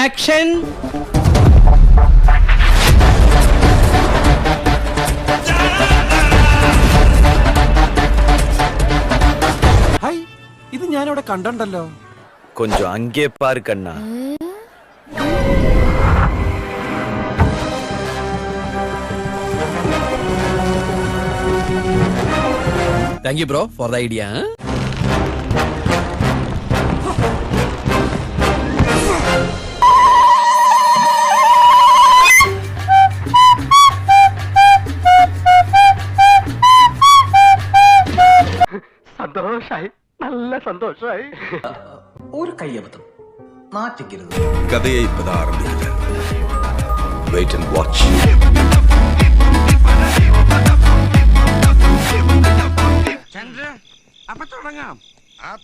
Action high ഇത് ഞാനിവിടെ കണ്ടല്ലോ கொஞ்சம் அங்கே பாரு கண்ணா thank you bro for the idea സന്തോഷായി. നല്ല സന്തോഷായി. ഒരു കയ്യബദ്ധം. നാട്ടിക്കരുത് കഥയെ ഇപ്പത് ആരംഭിക്കുക. വെയിറ്റ് തുടങ്ങാം. ആ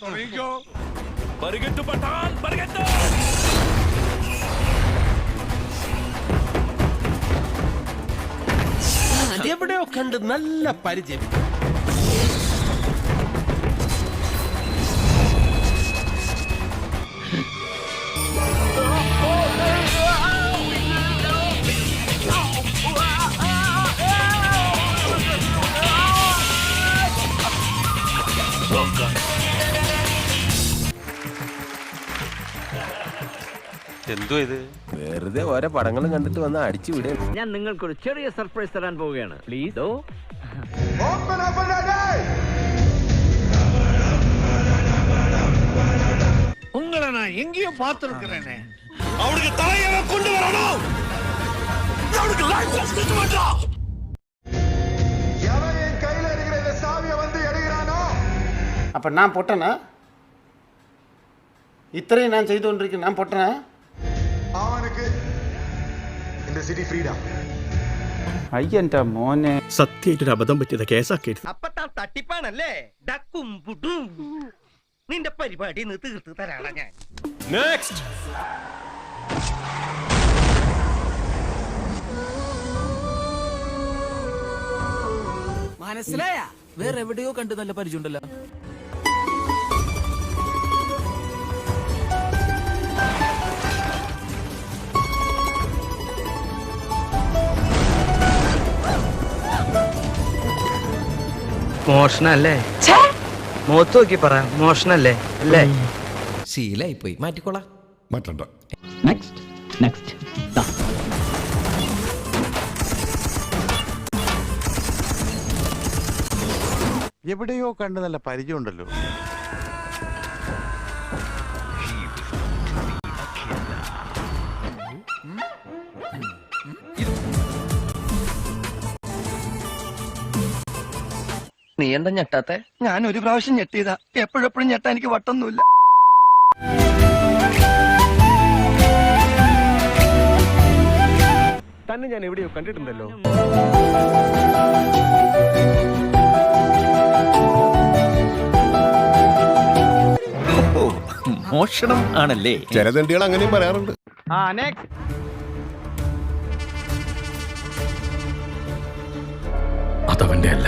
അതെവിടെയൊക്കെ ഉണ്ട് നല്ല പരിചയം. വെറുതെ ഓരോ പടങ്ങളും കണ്ടിട്ട് വന്ന് അടിച്ചു വിടേ ഞാൻ നിങ്ങൾക്കൊരു ചെറിയ സർപ്രൈസ് തരാൻ പോവുകയാണ് പ്ലീസ് ഓ உங்களை நான் எங்கேயோ பார்த்திருக்கிறேனே அப்போ நான் பொட்டனா இத்தனையும் நான் செய்து கொண்டிருக்கேன் நான் பொட்டனா മോനെ. സത്യമായിട്ടൊരു അബദ്ധം പറ്റിയത് കേസാക്കി അപ്പൊ താൻ തട്ടിപ്പാണല്ലേ? ഡക്കും പുടും നിന്റെ പരിപാടി ഇന്ന് തീർത്ത് തരാടാ ഞാൻ. മനസ്സിലായ? വേറെ എവിടെയോ കണ്ട് നല്ല പരിചയമുണ്ടല്ലോ. മോഷണല്ലേ? മുഖത്ത് നോക്കി പറ മോഷണല്ലേ? അല്ലേ? ശീലായി പോയി മാറ്റിക്കോളാം. മാറ്റണ്ട. നെക്സ്റ്റ് നെക്സ്റ്റ് എവിടെയോ കണ്ട് നല്ല പരിചയമുണ്ടല്ലോ. നീ എന്താ ഞെട്ടാത്തെ? ഞാൻ ഒരു പ്രാവശ്യം ഞെട്ടിയതാ. എപ്പോഴെപ്പോഴും ഞെട്ടാ എനിക്ക് വട്ടൊന്നുമില്ല. തന്നെ ഞാൻ എവിടെയോ കണ്ടിട്ടുണ്ടല്ലോ. മോഷണം ആണല്ലേ? ചില തണ്ടികൾ അങ്ങനെയും പറയാറുണ്ട്. ആ നെക്സ്റ്റ് അതവന്റെ അല്ല.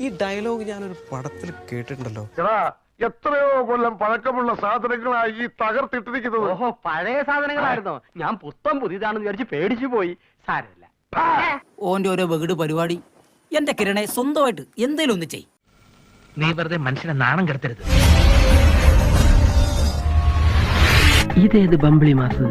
ഈ ഡയലോഗ് ഞാനൊരു പടത്തിൽ കേട്ടിട്ടുണ്ടല്ലോ എത്രയോ കൊല്ലം പഴക്കമുള്ള സാധനങ്ങളായി ഈ തകർത്തിട്ടിരിക്കുന്നത് ഓഹോ പഴയ സാധനങ്ങളായിരുന്നോ ഞാൻ പുത്തം പുതിയതാണെന്ന് വിചാരിച്ച് പേടിച്ചു പോയി സാരമില്ല ഓന്റെ ഓരോ വകുട് പരിപാടി എന്റെ കിരണെ സ്വന്തമായിട്ട് എന്തേലും ഒന്ന് ചെയ് നീ വെറുതെ മനുഷ്യനെ നാണം കെടുത്തരുത് ഇതേത് ബംബിളി മാസ്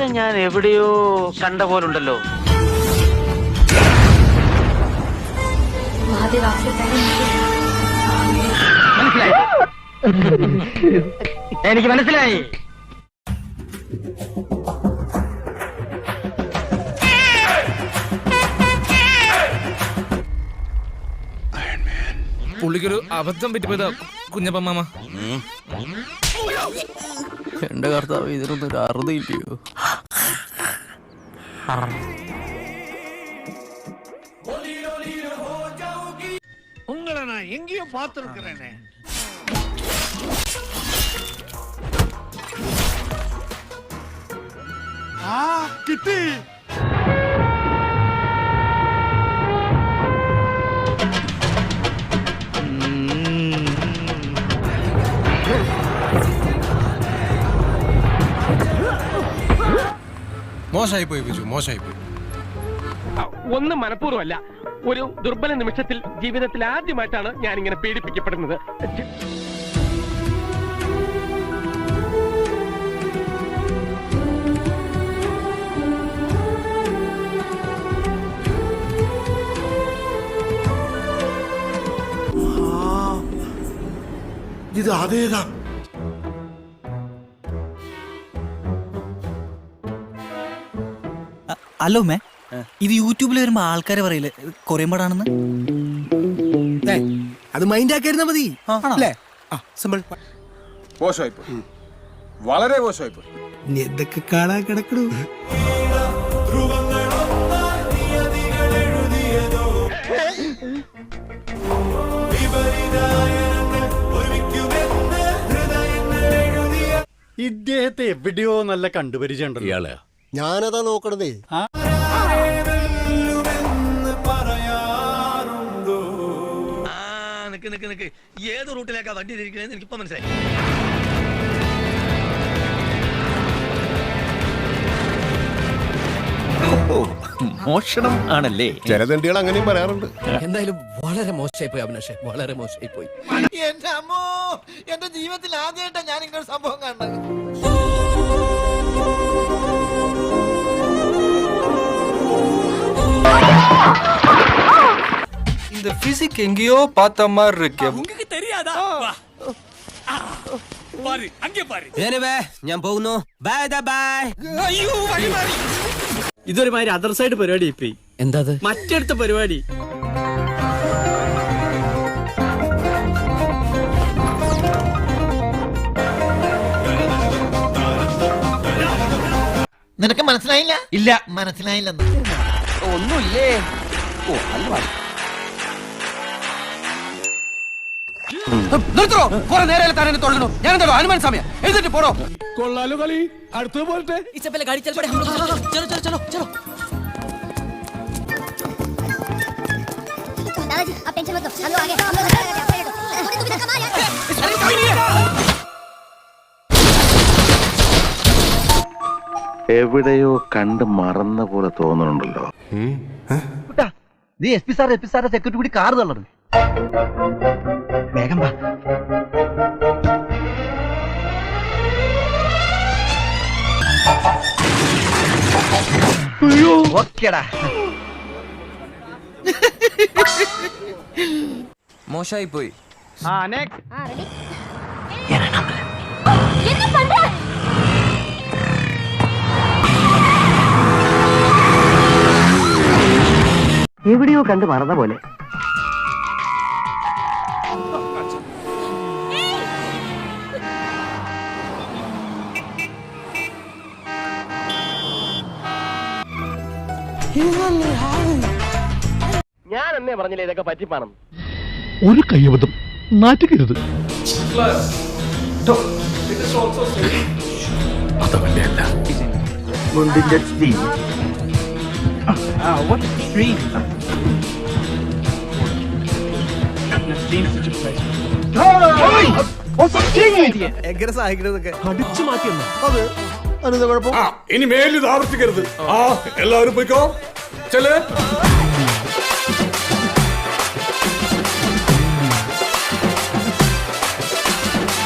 ഇവരെ ഞാൻ എവിടെയോ കണ്ട പോലുണ്ടല്ലോ. എനിക്ക് മനസ്സിലായി. പുള്ളിക്കൊരു അബദ്ധം പറ്റിപ്പോയതാ കുഞ്ഞപ്പ മാമ എന്റെ കർത്താവ് ഇതിനൊന്നും ഒരു അറുതില്ലയോ உங்களை நான் எங்கேயோ பார்த்திருக்கிறேனே ആ കിട്ടി മോശമായി പോയി ബിജു മോശമായി പോയി. ഒന്നും മനഃപൂർവമല്ല. ഒരു ദുർബല നിമിഷത്തിൽ ജീവിതത്തിൽ ആദ്യമായിട്ടാണ് ഞാൻ ഇങ്ങനെ പീഡിപ്പിക്കപ്പെടുന്നത് ഇത് അതേതാ? അല്ലോ മേ ഇത് യൂട്യൂബിൽ വരുമ്പോ ആൾക്കാരെ പറയില്ലേ കൊറിയൻ പടാണെന്ന്? അത് മൈൻഡ് ആക്കിയിരുന്ന മതി. അല്ലേ? സിമ്പിൾ മോശമായി പോയി വളരെ മോശമായി പോയി എന്തൊക്കെ കാണാൻ കിടക്കണു? ഇദ്ദേഹത്തെ എവിടെയോ നല്ല കണ്ടുപരിചയമുണ്ടല്ലോ. ഇയാളെ ഞാനതാ നോക്കണതേ. നിക്ക് നിക്ക് നിക്ക്. ഏത് റൂട്ടിലേക്കാ വണ്ടി തിരിക്കണേന്ന് എനിക്കിപ്പോ മനസ്സിലായി. മോഷണം ആണല്ലേ? ചില തണ്ടികൾ അങ്ങനെയും പറയാറുണ്ട്. എന്തായാലും വളരെ മോശമായി പോയി അഭിലാഷേ വളരെ മോശമായി പോയി എന്റെ അമ്മോ എന്റെ ജീവിതത്തിൽ ആദ്യമായിട്ടാ ഞാൻ ഇങ്ങനെ സംഭവം കാണുന്നത്. பிசிக் எங்கேயோ பார்த்த மாதிரி இருக்கு ഞാൻ പോകുന്നു ബൈ ബൈ ഇതൊരുമാതിരി അതർ സൈഡ് പരിപാടി ഇപ്പൊ എന്താ മറ്റടുത്ത പരിപാടി നിനക്ക് മനസ്സിലായില്ല ഇല്ല മനസ്സിലായില്ലെന്ന് ഒന്നുമില്ലേ നിർത്തോ കുറെ നേരം താൻ എന്നെ തൊഴുന്നു ഞാൻ എന്താ ഹനുമാൻ സമയം എഴുതിട്ട് പോടോ കൊള്ളാലോ കളി അടുത്ത പോലത്തെ इससे पहले गाड़ी चल पड़े हम लोग चलो चलो चलो चलो दादाजी आप टेंशन मत लो हम लोग आगे हम लोग थोड़ी तू भी धक्का मार यार എവിടെയോ കണ്ട് മറന്ന പോലെ തോന്നുന്നുണ്ടല്ലോ നീ S P sir S P സാറിന്റെ സെക്യൂരിറ്റി കൂടി കാർ തള്ളത് വേഗം വാ ഓക്കേടാ മോശമായി പോയി ആ നെക്സ്റ്റ് என்ன பண்ற എവിടെയോ കണ്ട് മറന്ന പോലെ. ഞാൻ എന്നെ പറഞ്ഞില്ല ഇതൊക്കെ പറ്റിപ്പാണെന്ന്? ഒരു കയ്യബദ്ധം. നാറ്റിക്കരുത് അതവന്റെ അല്ല മുണ്ടിന്റെ സ്ത്രീ ഇനി മേലിത് ആവർത്തിക്കരുത്. ആ എല്ലാവരും പോയിക്കോ. ചെല്ലേ.